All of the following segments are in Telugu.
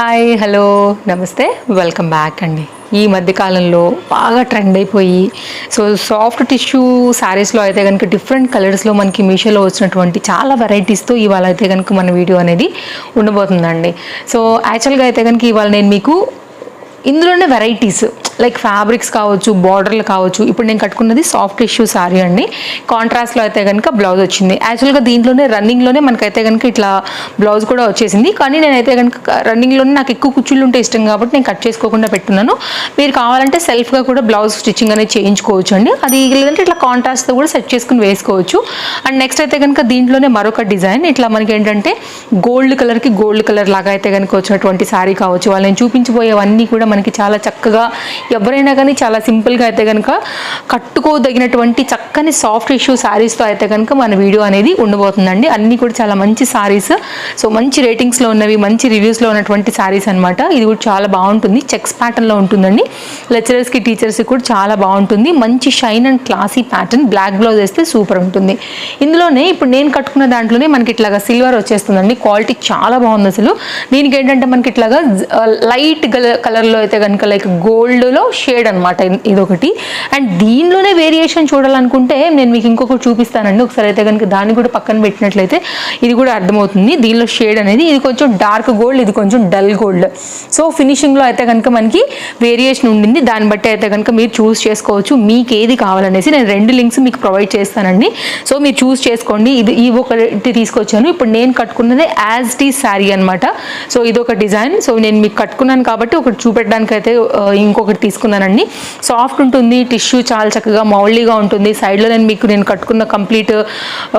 హాయ్ హలో నమస్తే. వెల్కమ్ బ్యాక్ అండి. ఈ మధ్యకాలంలో బాగా ట్రెండ్ అయిపోయి సో సాఫ్ట్ టిష్యూ శారీస్లో అయితే కనుక డిఫరెంట్ కలర్స్లో మనకి మీషోలో వచ్చినటువంటి చాలా వెరైటీస్తో ఇవాళ అయితే కనుక మన వీడియో అనేది ఉండబోతుందండి. సో యాక్చువల్గా అయితే కనుక ఇవాళ నేను మీకు ఇందులోనే వెరైటీస్ లైక్ ఫ్యాబ్రిక్స్ కావచ్చు బార్డర్లు కావచ్చు. ఇప్పుడు నేను కట్టుకున్నది సాఫ్ట్ టిష్యూ శారీ అండి. కాంట్రాస్ట్లో అయితే కనుక బ్లౌజ్ వచ్చింది. యాక్చువల్గా దీంట్లోనే రన్నింగ్లోనే మనకైతే కనుక ఇట్లా బ్లౌజ్ కూడా వచ్చేసింది. కానీ నేనైతే కనుక రన్నింగ్లోనే నాకు ఎక్కువ కుచ్చులు ఉంటే ఇష్టం కాబట్టి నేను కట్ చేసుకోకుండా పెట్టున్నాను. మీరు కావాలంటే సెల్ఫ్గా కూడా బ్లౌజ్ స్టిచ్చింగ్ అనేది చేయించుకోవచ్చు అండి. అది లేదంటే ఇట్లా కాంట్రాస్ట్తో కూడా సెట్ చేసుకుని వేసుకోవచ్చు. అండ్ నెక్స్ట్ అయితే కనుక దీంట్లోనే మరొక డిజైన్ ఇట్లా మనకి ఏంటంటే గోల్డ్ కలర్కి గోల్డ్ కలర్ లాగా అయితే కనుక వచ్చినటువంటి శారీ కావచ్చు. వాళ్ళు నేను చూపించబోయేవన్నీ కూడా మనకి చాలా చక్కగా ఎవరైనా కానీ చాలా సింపుల్గా అయితే కనుక కట్టుకోదగినటువంటి చక్కని సాఫ్ట్ ఇష్యూ శారీస్తో అయితే కనుక మన వీడియో అనేది ఉండబోతుందండి. అన్నీ కూడా చాలా మంచి శారీస్. సో మంచి రేటింగ్స్లో ఉన్నవి మంచి రివ్యూస్లో ఉన్నటువంటి శారీస్ అనమాట ఇది కూడా చాలా బాగుంటుంది. చెక్స్ ప్యాటర్న్లో ఉంటుందండి. లెక్చరర్స్కి టీచర్స్కి కూడా చాలా బాగుంటుంది. మంచి shine and classy pattern. Black blouse వేస్తే సూపర్ ఉంటుంది. ఇందులోనే ఇప్పుడు నేను కట్టుకున్న దాంట్లోనే మనకి ఇట్లాగా సిల్వర్ వచ్చేస్తుందండి. క్వాలిటీ చాలా బాగుంది అసలు. దీనికి ఏంటంటే మనకి ఇట్లాగా లైట్ కలర్లో అయితే కనుక లైక్ గోల్డ్లో షేడ్ అనమాట ఇదొకటి. అండ్ దీనిలోనే వేరియేషన్ చూడాలనుకుంటే నేను మీకు ఇంకొకటి చూపిస్తానండి. ఒకసారి అయితే కనుక దాన్ని కూడా పక్కన పెట్టినట్లయితే ఇది కూడా అర్థమవుతుంది. దీనిలో షేడ్ అనేది ఇది కొంచెం డార్క్ గోల్డ్ ఇది కొంచెం డల్ గోల్డ్. సో ఫినిషింగ్లో అయితే కనుక మనకి వేరియేషన్ ఉండింది. దాన్ని బట్టి అయితే కనుక మీరు చూస్ చేసుకోవచ్చు. మీకు ఏది కావాలనేసి నేను రెండు లింక్స్ మీకు ప్రొవైడ్ చేస్తానండి. సో మీరు చూస్ చేసుకోండి. ఇది ఈ ఒకటి తీసుకొచ్చాను. ఇప్పుడు నేను కట్టుకున్నది యాజ్ టీ శారీ అనమాట సో ఇది ఒక డిజైన్. సో నేను మీకు కట్టుకున్నాను కాబట్టి ఒకటి చూపెట్టడానికి అయితే ఇంకొకటి తీసుకున్నానండి. సాఫ్ట్ ఉంటుంది టిష్యూ చాలా చక్కగా మౌల్లీగా ఉంటుంది. సైడ్లో నేను మీకు నేను కట్టుకున్న కంప్లీట్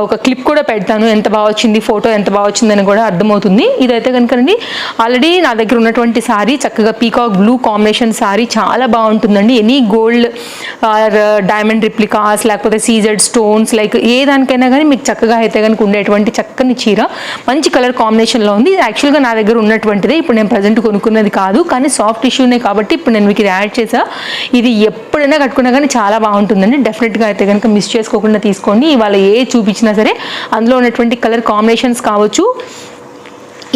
ఒక క్లిప్ కూడా పెడతాను. ఎంత బాగా వచ్చింది ఫోటో ఎంత బాగా వచ్చిందని కూడా అర్థమవుతుంది. ఇదైతే కనుకనండి ఆల్రెడీ నా దగ్గర ఉన్నటువంటి సారీ చక్కగా పీకాక్ బ్లూ కాంబినేషన్ సారీ చాలా బాగుంటుందండి. Any gold or diamond replicas లేకపోతే సీజెడ్ స్టోన్స్ లైక్ ఏ దానికైనా కానీ మీకు చక్కగా అయితే కనుక ఉండేటువంటి చక్కని చీర. మంచి కలర్ కాంబినేషన్లో ఉంది. యాక్చువల్గా నా దగ్గర ఉన్నటువంటిదే. ఇప్పుడు నేను ప్రజెంట్ కొనుక్కున్నది కాదు. కానీ సాఫ్ట్ ఉన్నాయి కాబట్టి ఇప్పుడు నేను మీకు యాడ్ చేసా. ఇది ఎప్పుడైనా కట్టుకున్నా కానీ చాలా బాగుంటుందండి. డెఫినెట్గా అయితే కనుక మిస్ చేసుకోకుండా తీసుకోండి. ఇవాళ ఏ చూపించినా సరే అందులో ఉన్నటువంటి కలర్ కాంబినేషన్స్ కావచ్చు.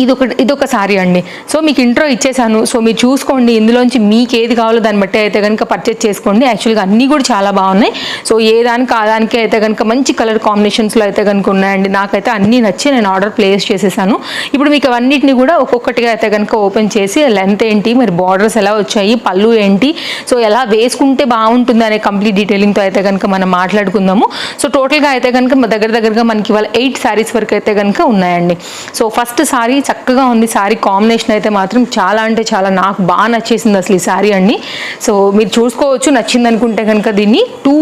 ఇది ఇదొక ఇది ఒక సారీ అండి. సో మీకు ఇంట్రో ఇచ్చేసాను. సో మీరు చూసుకోండి ఇందులోంచి మీకు ఏది కావాలో దాన్ని బట్టి అయితే కనుక పర్చేస్ చేసుకోండి. యాక్చువల్గా అన్నీ కూడా చాలా బాగున్నాయి. సో ఏ దానికి ఆ దానికి అయితే కనుక మంచి కలర్ కాంబినేషన్స్లో అయితే కనుక ఉన్నాయండి. నాకైతే అన్నీ నచ్చి నేను ఆర్డర్ ప్లేస్ చేసేసాను. ఇప్పుడు మీకు అవన్నిటిని కూడా ఒక్కొక్కటిగా అయితే కనుక ఓపెన్ చేసి లెంత్ ఏంటి మరి బార్డర్స్ ఎలా వచ్చాయి పళ్ళు ఏంటి సో ఎలా వేసుకుంటే బాగుంటుంది అనే కంప్లీట్ డీటెయిలింగ్తో అయితే కనుక మనం మాట్లాడుకుందాము. సో టోటల్గా అయితే కనుక దగ్గర దగ్గరగా మనకి ఇవాళ ఎయిట్ శారీస్ వరకు అయితే కనుక ఉన్నాయండి. సో ఫస్ట్ సారీ చక్కగా ఉంది సారీ కాంబినేషన్ అయితే మాత్రం చాలా అంటే చాలా నాకు బాగా నచ్చేసింది అసలు ఈ శారీ అండి. సో మీరు చూసుకోవచ్చు నచ్చింది అనుకుంటే కనుక దీన్ని two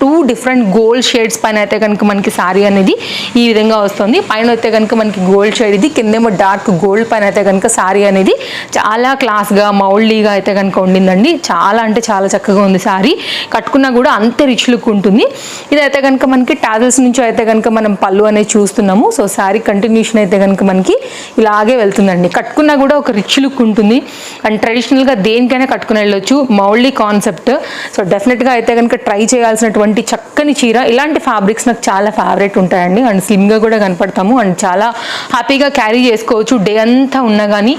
two different gold shades పైన అయితే కనుక మనకి శారీ అనేది ఈ విధంగా వస్తుంది. పైన అయితే కనుక మనకి గోల్డ్ షేడ్ ఇది కిందేమో డార్క్ గోల్డ్ పైన అయితే కనుక శారీ అనేది చాలా క్లాస్గా మౌల్డీగా అయితే కనుక ఉండిందండి. చాలా అంటే చాలా చక్కగా ఉంది సారీ కట్టుకున్నా కూడా అంతే రిచ్ లుక్ ఉంటుంది. ఇదైతే కనుక మనకి టాజల్స్ నుంచి అయితే కనుక మనం పళ్ళు అనేది చూస్తున్నాము. సో శారీ కంటిన్యూషన్ అయితే కనుక మనకి ఇలాగే వెళ్తుందండి. కట్టుకున్నా కూడా ఒక రిచ్ లుక్ ఉంటుంది. అండ్ ట్రెడిషనల్గా దేనికైనా కట్టుకుని వెళ్ళొచ్చు. మౌల్డీ కాన్సెప్ట్ సో డెఫినెట్గా అయితే కనుక ట్రై చేయాల్సినటువంటి చక్కని చీర. ఇలాంటి ఫ్యాబ్రిక్స్ నాకు చాలా ఫేవరెట్ ఉంటాయండి. అండ్ స్లిమ్గా కూడా కనపడతాము. అండ్ చాలా హ్యాపీగా క్యారీ చేసుకోవచ్చు. డే అంతా ఉన్నా కానీ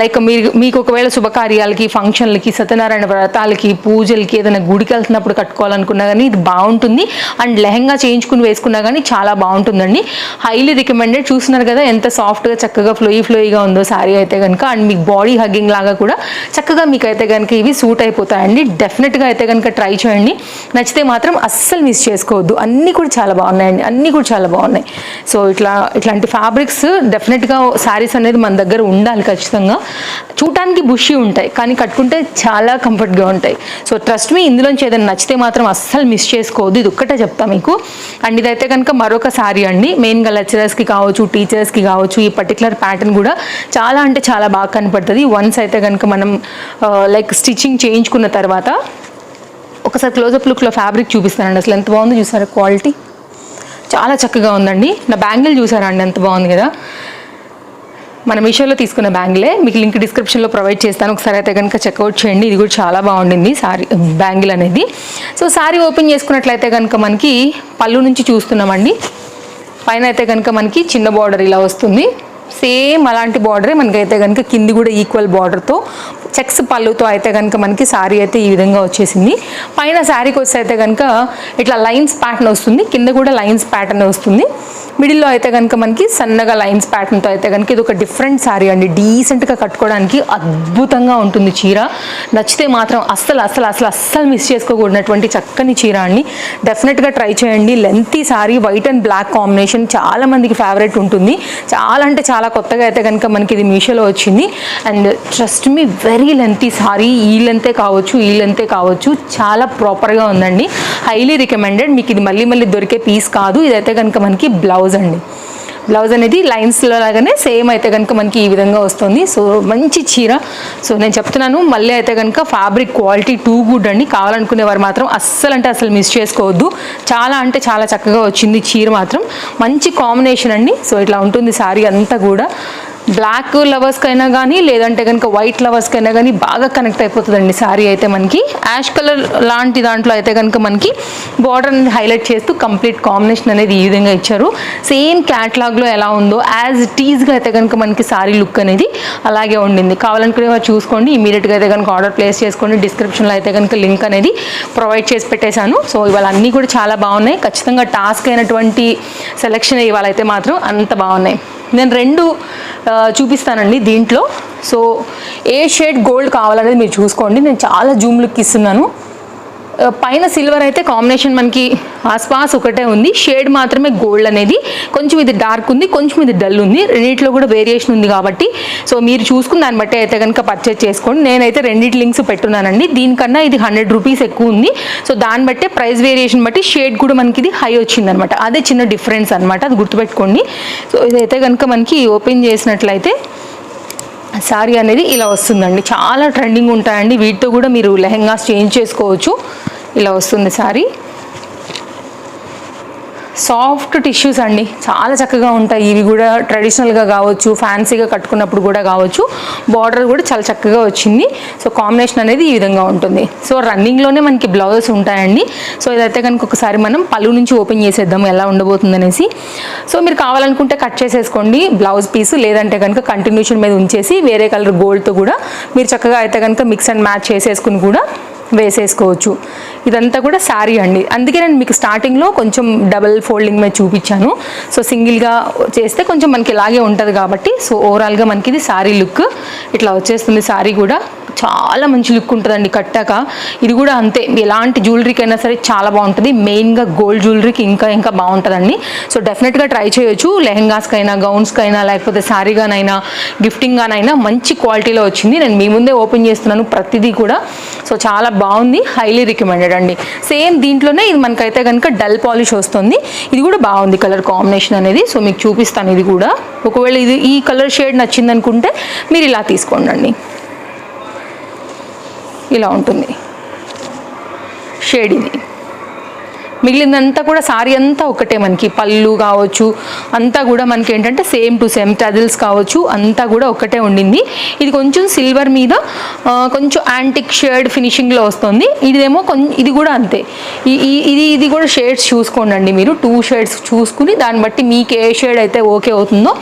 లైక్ మీరు మీకు ఒకవేళ శుభకార్యాలకి ఫంక్షన్లకి సత్యనారాయణ వ్రతాలకి పూజలకి ఏదైనా గుడికి వెళ్తున్నప్పుడు కట్టుకోవాలనుకున్నా కానీ ఇది బాగుంటుంది. అండ్ లెహంగా చేయించుకుని వేసుకున్నా కానీ చాలా బాగుంటుందండి. హైలీ రికమెండెడ్ చూస్తున్నారు కదా ఎంత సాఫ్ట్గా చక్క చక్కగా ఫ్లోయి ఫ్లోయిగా ఉందో శారీ అయితే కనుక అండ్ మీకు బాడీ హగ్గింగ్ లాగా కూడా చక్కగా మీకు అయితే కనుక ఇవి సూట్ అయిపోతాయండి. డెఫినెట్గా అయితే కనుక ట్రై చేయండి. నచ్చితే మాత్రం అస్సలు మిస్ చేసుకోవద్దు. అన్నీ కూడా చాలా బాగున్నాయండి. అన్నీ కూడా చాలా బాగున్నాయి. సో ఇట్లా ఇట్లాంటి ఫ్యాబ్రిక్స్ డెఫినెట్గా శారీస్ అనేది మన దగ్గర ఉండాలి ఖచ్చితంగా. చూడటానికి బుషి ఉంటాయి కానీ కట్టుకుంటే చాలా కంఫర్ట్గా ఉంటాయి. సో ట్రస్ట్ మీ ఇందులోంచి ఏదైనా నచ్చితే మాత్రం అస్సలు మిస్ చేసుకోవద్దు. ఇది ఒక్కటే చెప్తా మీకు. అండ్ ఇదైతే కనుక మరొక శారీ అండి. మెయిన్గా లెక్చరర్స్కి కావచ్చు టీచర్స్కి కావచ్చు ఈ పర్టికులర్ ప్యాటర్న్ కూడా చాలా అంటే చాలా బాగా కనపడుతుంది. వన్స్ అయితే కనుక మనం లైక్ స్టిచ్చింగ్ చేయించుకున్న తర్వాత ఒకసారి క్లోజప్ లుక్లో ఫ్యాబ్రిక్ చూపిస్తానండి. అసలు ఎంత బాగుందో చూసారా? క్వాలిటీ చాలా చక్కగా ఉందండి. నా బ్యాంగిల్ చూసారా అండి? ఎంత బాగుంది కదా? మన మీషోలో తీసుకున్న బ్యాంగిలే మీకు లింక్ డిస్క్రిప్షన్లో ప్రొవైడ్ చేస్తాను. ఒకసారి అయితే కనుక చెక్అవుట్ చేయండి. ఇది కూడా చాలా బాగుండింది సారీ బ్యాంగిల్ అనేది. సో సారీ ఓపెన్ చేసుకున్నట్లయితే కనుక మనకి పళ్ళు నుంచి చూస్తున్నామండి. పైన అయితే కనుక మనకి చిన్న బార్డర్ ఇలా వస్తుంది. సేమ్ అలాంటి బార్డరే మనకైతే కనుక కింది కూడా ఈక్వల్ బార్డర్తో చెక్స్ పళ్ళుతో అయితే కనుక మనకి శారీ అయితే ఈ విధంగా వచ్చేసింది. పైన శారీకి వస్తే అయితే కనుక ఇట్లా లైన్స్ ప్యాటర్న్ వస్తుంది కింద కూడా లైన్స్ ప్యాటర్న్ వస్తుంది. మిడిల్లో అయితే కనుక మనకి సన్నగా లైన్స్ ప్యాటర్న్తో అయితే కనుక ఇది ఒక డిఫరెంట్ శారీ అండి. డీసెంట్గా కట్టుకోవడానికి అద్భుతంగా ఉంటుంది చీర. నచ్చితే మాత్రం అస్సలు అస్సలు అసలు అస్సలు మిస్ చేసుకోకూడనటువంటి చక్కని చీర అండి. డెఫినెట్గా ట్రై చేయండి. Lengthy sari white and black combination చాలా మందికి ఫేవరెట్ ఉంటుంది. చాలా అంటే చాలా కొత్తగా అయితే కనుక మనకి ఇది మీషోలో వచ్చింది. And trust me very lengthy sari. ఈ లెంతే కావచ్చు ఈ లెంతే కావచ్చు. చాలా ప్రాపర్గా ఉందండి. Highly recommended. మీకు ఇది మళ్ళీ మళ్ళీ దొరికే పీస్ కాదు. ఇదైతే కనుక మనకి బ్లౌజ్ బ్లౌజ్ అండి. బ్లౌజ్ అనేది లైన్స్లో లాగానే సేమ్ అయితే కనుక మనకి ఈ విధంగా వస్తుంది. సో మంచి చీర. సో నేను చెప్తున్నాను మళ్ళీ అయితే కనుక ఫ్యాబ్రిక్ క్వాలిటీ టూ గుడ్ అండి. కావాలనుకునే వారు మాత్రం అస్సలు అంటే అసలు మిస్ చేసుకోవద్దు. చాలా అంటే చాలా చక్కగా వచ్చింది చీర మాత్రం. మంచి కాంబినేషన్ అండి. సో ఇట్లా ఉంటుంది శారీ అంతా కూడా. బ్లాక్ లవర్స్కి అయినా కానీ లేదంటే కనుక వైట్ లవర్స్కి అయినా కానీ బాగా కనెక్ట్ అయిపోతుందండి శారీ అయితే మనకి. యాష్ కలర్ లాంటి దాంట్లో అయితే కనుక మనకి బార్డర్ హైలైట్ చేస్తూ కంప్లీట్ కాంబినేషన్ అనేది ఈ విధంగా ఇచ్చారు. సేమ్ క్యాట్లాగ్లో ఎలా ఉందో యాజ్ టీజ్గా అయితే కనుక మనకి శారీ లుక్ అనేది అలాగే ఉండింది. కావాలనుకునే వారు చూసుకోండి ఇమీడియట్గా అయితే కనుక ఆర్డర్ ప్లేస్ చేసుకోండి డిస్క్రిప్షన్లో అయితే కనుక లింక్ అనేది ప్రొవైడ్ చేసి పెట్టేశాను. సో ఇవాళ అన్నీ కూడా చాలా బాగున్నాయి. ఖచ్చితంగా టాస్క్ అయినటువంటి సెలెక్షన్ ఇవాళ అయితే మాత్రం అంత బాగున్నాయి. నేను రెండు చూపిస్తానండి దీంట్లో. సో ఏ షేడ్ గోల్డ్ కావాలనేది మీరు చూసుకోండి. నేను చాలా జూమ్ లుక్ ఇస్తున్నాను. పైన సిల్వర్ అయితే కాంబినేషన్ మనకి ఆస్పాస్ ఒకటే ఉంది. షేడ్ మాత్రమే గోల్డ్ అనేది. కొంచెం ఇది డార్క్ ఉంది కొంచెం ఇది డల్ ఉంది. రెండింటిలో కూడా వేరియేషన్ ఉంది కాబట్టి. సో మీరు చూసుకుని దాన్ని బట్టి అయితే కనుక పర్చేజ్ చేసుకోండి. నేనైతే రెండింటి లింక్స్ పెట్టున్నానండి. దీనికన్నా ఇది హండ్రెడ్ రూపీస్ ఎక్కువ ఉంది. సో దాన్ని బట్టే ప్రైస్ వేరియేషన్ బట్టి షేడ్ కూడా మనకి ఇది హై వచ్చిందనమాట. అదే చిన్న డిఫరెన్స్ అనమాట అది గుర్తుపెట్టుకోండి. సో ఇదైతే కనుక మనకి ఓపెన్ చేసినట్లయితే శారీ అనేది ఇలా వస్తుందండి. చాలా ట్రెండింగ్ ఉంటాయండి. వీటితో కూడా మీరు లెహెంగాస్ చేంజ్ చేసుకోవచ్చు. ఇలా వస్తుంది శారీ సాఫ్ట్ టిష్యూస్ అండి. చాలా చక్కగా ఉంటాయి. ఇవి కూడా ట్రెడిషనల్గా కావచ్చు ఫ్యాన్సీగా కట్టుకున్నప్పుడు కూడా కావచ్చు. బార్డర్ కూడా చాలా చక్కగా వచ్చింది. సో కాంబినేషన్ అనేది ఈ విధంగా ఉంటుంది. సో రన్నింగ్లోనే మనకి బ్లౌజెస్ ఉంటాయండి. సో ఇదైతే కనుక ఒకసారి మనం పళ్ళు నుంచి ఓపెన్ చేసేద్దాం. ఎలా ఉండబోతుంది అనేసి సో మీరు కావాలనుకుంటే కట్ చేసేసుకోండి. బ్లౌజ్ పీస్ లేదంటే కనుక కంటిన్యూషన్ మీద ఉంచేసి వేరే కలర్ గోల్డ్తో కూడా మీరు చక్కగా అయితే కనుక మిక్స్ అండ్ మ్యాచ్ చేసేసుకుని కూడా వేసేసుకోవచ్చు. ఇదంతా కూడా శారీ అండి. అందుకే నేను మీకు స్టార్టింగ్లో కొంచెం డబల్ ఫోల్డింగ్ మీద చూపించాను. సో సింగిల్గా చేస్తే కొంచెం మనకి ఇలాగే ఉంటుంది కాబట్టి సో ఓవరాల్గా మనకి ఇది శారీ లుక్. ఇట్లా వచ్చేస్తుంది శారీ కూడా. చాలా మంచి లుక్ ఉంటుందండి కట్టాక. ఇది కూడా అంతే. ఎలాంటి జ్యువెలరీకి అయినా సరే చాలా బాగుంటుంది. మెయిన్గా గోల్డ్ జ్యువెలరీకి ఇంకా ఇంకా బాగుంటుందండి. సో డెఫినెట్గా ట్రై చేయొచ్చు. లెహెంగాస్కైనా గౌన్స్కైనా లేకపోతే శారీగానైనా గిఫ్టింగ్గానైనా మంచి క్వాలిటీలో వచ్చింది. నేను మీ ముందే ఓపెన్ చేస్తున్నాను ప్రతిదీ కూడా. సో చాలా బాగుంది. హైలీ రికమెండెడ్ అండి. సేమ్ దీంట్లోనే ఇది మనకైతే కనుక డల్ పాలిష్ వస్తుంది. ఇది కూడా బాగుంది కలర్ కాంబినేషన్ అనేది. సో మీకు చూపిస్తాను ఇది కూడా. ఒకవేళ ఇది ఈ కలర్ షేడ్ నచ్చిందనుకుంటే మీరు ఇలా తీసుకోండి ఇలా ఉంటుంది. షేడ్ ఇది మిగిలిందంతా కూడా సారీ అంతా ఒకటే మనకి. పళ్ళు కావచ్చు అంతా కూడా మనకి ఏంటంటే సేమ్ టు సేమ్ టదిల్స్ కావచ్చు అంతా కూడా ఒకటే ఉండింది. ఇది కొంచెం సిల్వర్ మీద కొంచెం యాంటిక్ షేడ్ ఫినిషింగ్లో వస్తుంది. ఇదేమో ఇది కూడా అంతే. ఈ ఇది ఇది కూడా షేడ్స్ చూసుకోండి మీరు. టూ షేడ్స్ చూసుకుని దాన్ని బట్టి మీకు ఏ షేడ్ అయితే ఓకే అవుతుందో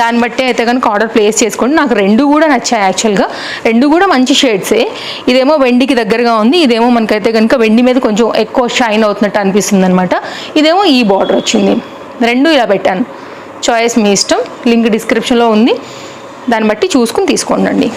దాన్ని బట్టి అయితే కనుక ఆర్డర్ ప్లేస్ చేసుకోండి. నాకు రెండు కూడా నచ్చాయి యాక్చువల్గా రెండు కూడా మంచి షేడ్సే ఇదేమో వెండికి దగ్గరగా ఉంది. ఇదేమో మనకైతే కనుక వెండి మీద కొంచెం ఎక్కువ షైన్ అవుతున్నట్టు అనిపిస్తుంది. అనమాట ఇదేమో ఈ బార్డర్ వచ్చింది. రెండు ఇలా పెట్టాను. చాయిస్ మీ ఇష్టం. లింక్ డిస్క్రిప్షన్లో ఉంది. దాన్ని బట్టి చూసుకుని తీసుకోండి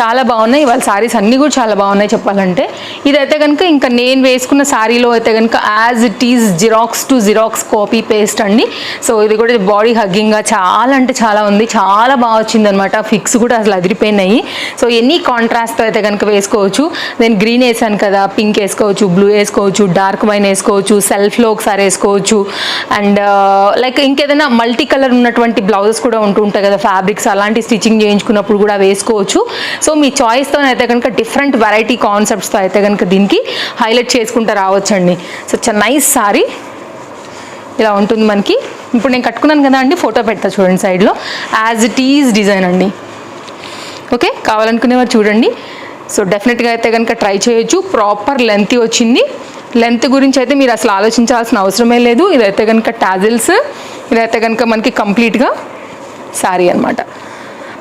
చాలా బాగున్నాయి. ఇవాళ సారీస్ అన్నీ కూడా చాలా బాగున్నాయి చెప్పాలంటే. ఇదైతే కనుక ఇంకా నేను వేసుకున్న శారీలో అయితే కనుక as it is xerox to xerox copy paste అండి. సో ఇది కూడా బాడీ హగ్గింగ్గా చాలా అంటే చాలా ఉంది. చాలా బాగా వచ్చింది అనమాట ఫిక్స్ కూడా అసలు అదిరిపోయినాయి. సో ఎనీ కాంట్రాస్ట్తో అయితే కనుక వేసుకోవచ్చు. నేను గ్రీన్ వేసాను కదా పింక్ వేసుకోవచ్చు బ్లూ వేసుకోవచ్చు డార్క్ వైన్ వేసుకోవచ్చు సెల్ఫ్లో ఒకసారి వేసుకోవచ్చు. అండ్ లైక్ uh, ఇంకేదైనా మల్టీ కలర్ ఉన్నటువంటి బ్లౌజెస్ కూడా ఉంటూ ఉంటాయి కదా ఫ్యాబ్రిక్స్ అలాంటి స్టిచ్చింగ్ చేయించుకున్నప్పుడు కూడా వేసుకోవచ్చు. సో మీ చాయిస్తో అయితే కనుక డిఫరెంట్ వెరైటీ కాన్సెప్ట్స్తో అయితే కనుక దీనికి హైలైట్ చేసుకుంటూ రావచ్చండి. సో చాలా నైస్ సారీ ఇలా ఉంటుంది మనకి. ఇప్పుడు నేను కట్టుకున్నాను కదా అండి ఫోటో పెడతా చూడండి సైడ్లో యాజ్ ఇట్ ఈజ్ డిజైన్ అండి. ఓకే కావాలనుకునేవారు చూడండి. సో డెఫినెట్గా అయితే కనుక ట్రై చేయొచ్చు. ప్రాపర్ లెంత్ వచ్చింది. లెంత్ గురించి అయితే మీరు అసలు ఆలోచించాల్సిన అవసరమే లేదు. ఇదైతే కనుక టాజిల్స్ ఇదైతే కనుక మనకి కంప్లీట్గా శారీ అన్నమాట.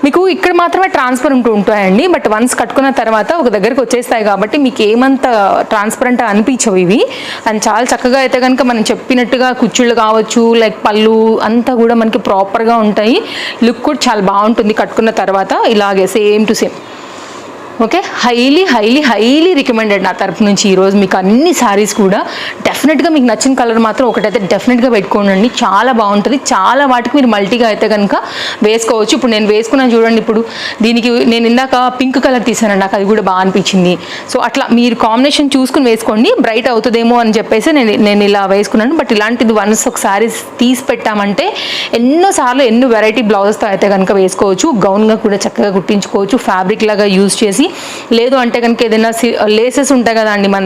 మీకు ఇక్కడ మాత్రమే ట్రాన్స్పరెంట్ ఉంటాయండి. బట్ వన్స్ కట్టుకున్న తర్వాత ఒక దగ్గరికి వచ్చేస్తాయి కాబట్టి మీకు ఏమంత ట్రాన్స్పరెంట్ అనిపించవు ఇవి. అండ్ చాలా చక్కగా అయితే కనుక మనం చెప్పినట్టుగా కుచ్చుళ్ళు కావచ్చు లైక్ పళ్ళు అంతా కూడా మనకి ప్రాపర్గా ఉంటాయి. లుక్ కూడా చాలా బాగుంటుంది కట్టుకున్న తర్వాత. ఇలాగే same to same okay? Highly highly highly recommended నా తరపు నుంచి ఈరోజు మీకు అన్ని శారీస్ కూడా. డెఫినెట్గా మీకు నచ్చిన కలర్ మాత్రం ఒకటైతే డెఫినెట్గా పెట్టుకోండి చాలా బాగుంటుంది. చాలా వాటికి మీరు మల్టీగా అయితే కనుక వేసుకోవచ్చు. ఇప్పుడు నేను వేసుకున్నాను చూడండి ఇప్పుడు. దీనికి నేను ఇందాక పింక్ కలర్ తీసానండి. నాకు అది కూడా బాగా అనిపించింది. సో అట్లా మీరు కాంబినేషన్ చూసుకుని వేసుకోండి. బ్రైట్ అవుతుందేమో అని చెప్పేసి నేను నేను ఇలా వేసుకున్నాను. బట్ ఇలాంటిది వన్స్ ఒక శారీస్ తీసి పెట్టామంటే ఎన్నోసార్లు ఎన్నో వెరైటీ బ్లౌజెస్తో అయితే కనుక వేసుకోవచ్చు. గౌన్గా కూడా చక్కగా కుట్టించుకోవచ్చు. ఫ్యాబ్రిక్ లాగా యూజ్ చేసి లేదు అంటే కనుక ఏదైనా లేసెస్ ఉంటాయి కదా అండి మన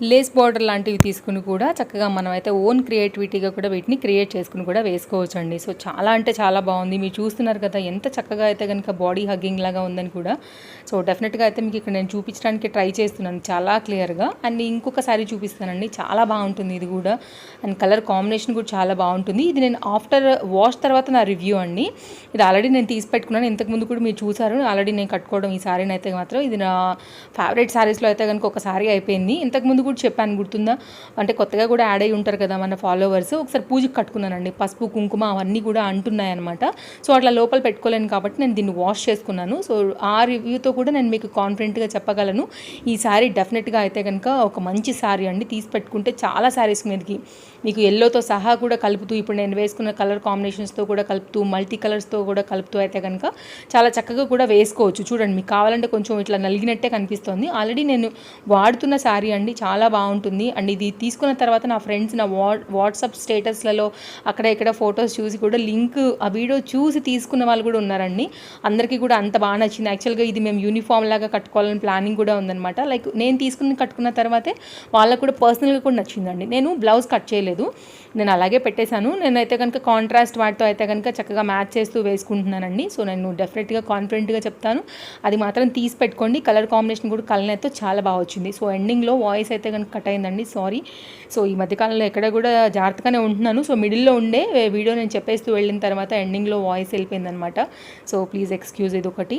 లేస్ బార్డర్ లాంటివి తీసుకుని కూడా చక్కగా మనం అయితే ఓన్ క్రియేటివిటీగా కూడా వీటిని క్రియేట్ చేసుకుని కూడా వేసుకోవచ్చు అండి సో చాలా అంటే చాలా బాగుంది. మీరు చూస్తున్నారు కదా ఎంత చక్కగా అయితే కనుక బాడీ హగ్గింగ్ లాగా ఉందని కూడా. సో డెఫినెట్గా అయితే మీకు ఇక్కడ నేను చూపించడానికి ట్రై చేస్తున్నాను చాలా క్లియర్గా. అండ్ ఇంకొక సారీ చూపిస్తానండి. చాలా బాగుంటుంది ఇది కూడా. అండ్ కలర్ కాంబినేషన్ కూడా చాలా బాగుంటుంది. ఇది నేను ఆఫ్టర్ వాష్ తర్వాత నా రివ్యూ అండి. ఇది ఆల్రెడీ నేను తీసి పెట్టుకున్నాను. ఇంతకుముందు కూడా మీరు చూసారు. ఆల్రెడీ నేను కట్టుకోవడం ఈ సారీని అయితే మాత్రం ఇది నా ఫేవరెట్ సారీస్లో అయితే కనుక ఒక సారీ అయిపోయింది. ఇంతకుముందు కూడా చెప్పాను గుర్తుందా? అంటే కొత్తగా కూడా యాడ్ అయి ఉంటారు కదా మన ఫాలోవర్స్. ఒకసారి పూజకి కట్టుకున్నానండి. పసుపు కుంకుమ అవన్నీ కూడా అంటున్నాయన్నమాట. సో అట్లా లోపల పెట్టుకోలేను కాబట్టి నేను దీన్ని వాష్ చేసుకున్నాను. సో ఆ రివ్యూతో కూడా నేను మీకు కాన్ఫిడెంట్గా చెప్పగలను. ఈ శారీ డెఫినెట్గా అయితే కనుక ఒక మంచి శారీ అండి. తీసి పెట్టుకుంటే చాలా శారీస్ మీదకి మీకు ఎల్లోతో సహా కూడా కలుపుతూ ఇప్పుడు నేను వేసుకున్న కలర్ కాంబినేషన్స్తో కూడా కలుపుతూ మల్టీ కలర్స్తో కూడా కలుపుతూ అయితే కనుక చాలా చక్కగా కూడా వేసుకోవచ్చు. చూడండి మీకు కావాలంటే కొంచెం ఇట్లా నలిగినట్టే కనిపిస్తుంది. ఆల్రెడీ నేను వాడుతున్న శారీ అండి. చాలా చాలా బాగుంటుంది. అండ్ ఇది తీసుకున్న తర్వాత నా ఫ్రెండ్స్ నా వా వాట్సాప్ స్టేటస్లలో అక్కడ ఇక్కడ ఫొటోస్ చూసి కూడా లింక్ ఆ వీడియో చూసి తీసుకున్న వాళ్ళు కూడా ఉన్నారండి. అందరికీ కూడా అంత బాగా నచ్చింది. యాక్చువల్గా ఇది మేము యూనిఫామ్ లాగా కట్టుకోవాలని ప్లానింగ్ కూడా ఉందన్నమాట. లైక్ నేను తీసుకుని కట్టుకున్న తర్వాతే వాళ్ళకు కూడా పర్సనల్గా కూడా నచ్చిందండి. నేను బ్లౌజ్ కట్ చేయలేదు. నేను అలాగే పెట్టేశాను. నేనైతే కనుక కాంట్రాస్ట్ వాటితో అయితే కనుక చక్కగా మ్యాచ్ చేస్తూ వేసుకుంటున్నానండి. సో నేను డెఫినెట్గా కాన్ఫిడెంట్గా చెప్తాను. అది మాత్రం తీసి పెట్టుకోండి. కలర్ కాంబినేషన్ కూడా కలనైతే చాలా బాగా వచ్చింది. సో ఎండింగ్లో వాయిస్ అయితే కనుక కట్ అయిందండి సారీ. సో ఈ మధ్యకాలంలో ఎక్కడ కూడా జాగ్రత్తగానే ఉంటున్నాను. సో మిడిల్లో ఉండే వీడియో నేను చెప్పేస్తూ వెళ్ళిన తర్వాత ఎండింగ్లో వాయిస్ వెళ్ళిపోయిందనమాట. సో ప్లీజ్ ఎక్స్క్యూజ్ ఇది ఒకటి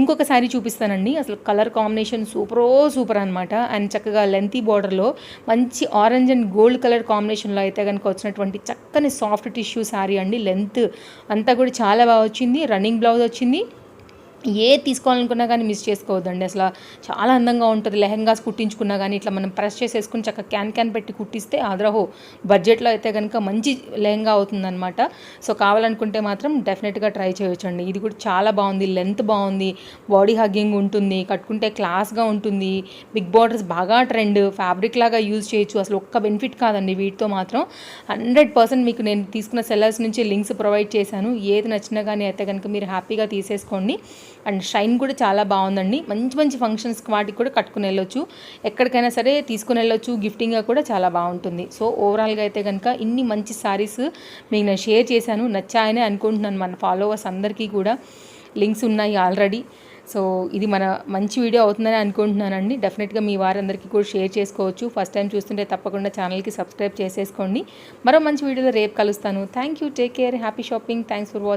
ఇంకొక శారీ చూపిస్తానండి. అసలు కలర్ కాంబినేషన్ సూపరో సూపర్ అనమాట అండ్ చక్కగా లెంతీ బార్డర్లో మంచి ఆరెంజ్ అండ్ గోల్డ్ కలర్ కాంబినేషన్లో అయితే కనుక వచ్చినటువంటి చక్కని సాఫ్ట్ టిష్యూ శారీ అండి. లెంత్ అంతా కూడా చాలా బాగా వచ్చింది. రన్నింగ్ బ్లౌజ్ వచ్చింది. ఏ తీసుకోవాలనుకున్నా కానీ మిస్ చేసుకోవద్దండి. అసలు చాలా అందంగా ఉంటుంది. లెహెంగాస్ కుట్టించుకున్నా కానీ ఇట్లా మనం ప్రెస్ చేసేసుకుని చక్కగా క్యాన్ క్యాన్ పెట్టి కుట్టిస్తే ఆదరహో బడ్జెట్లో అయితే కనుక మంచి లెహంగా అవుతుందన్నమాట. సో కావాలనుకుంటే మాత్రం డెఫినెట్గా ట్రై చేయొచ్చండి. ఇది కూడా చాలా బాగుంది. లెంత్ బాగుంది. బాడీ హగ్గింగ్ ఉంటుంది. కట్టుకుంటే క్లాస్గా ఉంటుంది. బిగ్ బార్డర్స్ బాగా ట్రెండ్ ఫ్యాబ్రిక్ లాగా యూజ్ చేయొచ్చు. అసలు ఒక్క బెనిఫిట్ కాదండి వీటితో మాత్రం. హండ్రెడ్ పర్సెంట్ మీకు నేను తీసుకున్న సెల్లర్స్ నుంచి లింక్స్ ప్రొవైడ్ చేశాను. ఏది నచ్చినా కానీ అయితే కనుక మీరు హ్యాపీగా తీసేసుకోండి. అండ్ షైన్ కూడా చాలా బాగుందండి. మంచి మంచి ఫంక్షన్స్కి వాటికి కూడా కట్టుకుని వెళ్ళొచ్చు. ఎక్కడికైనా సరే తీసుకుని వెళ్ళొచ్చు. గిఫ్టింగ్గా కూడా చాలా బాగుంటుంది. సో ఓవరాల్గా అయితే కనుక ఇన్ని మంచి సారీస్ మీకు నేను షేర్ చేశాను. నచ్చాయని అనుకుంటున్నాను మన ఫాలోవర్స్ అందరికీ కూడా. లింక్స్ ఉన్నాయి ఆల్రెడీ సో ఇది మన మంచి వీడియో అవుతుందని అనుకుంటున్నానండి. డెఫినెట్గా మీ వారందరికీ కూడా షేర్ చేసుకోవచ్చు. ఫస్ట్ టైం చూస్తుంటే తప్పకుండా ఛానల్కి సబ్స్క్రైబ్ చేసేసుకోండి. మరో మంచి వీడియోలో రేపు కలుస్తాను. Thank you take care happy shopping thanks for watching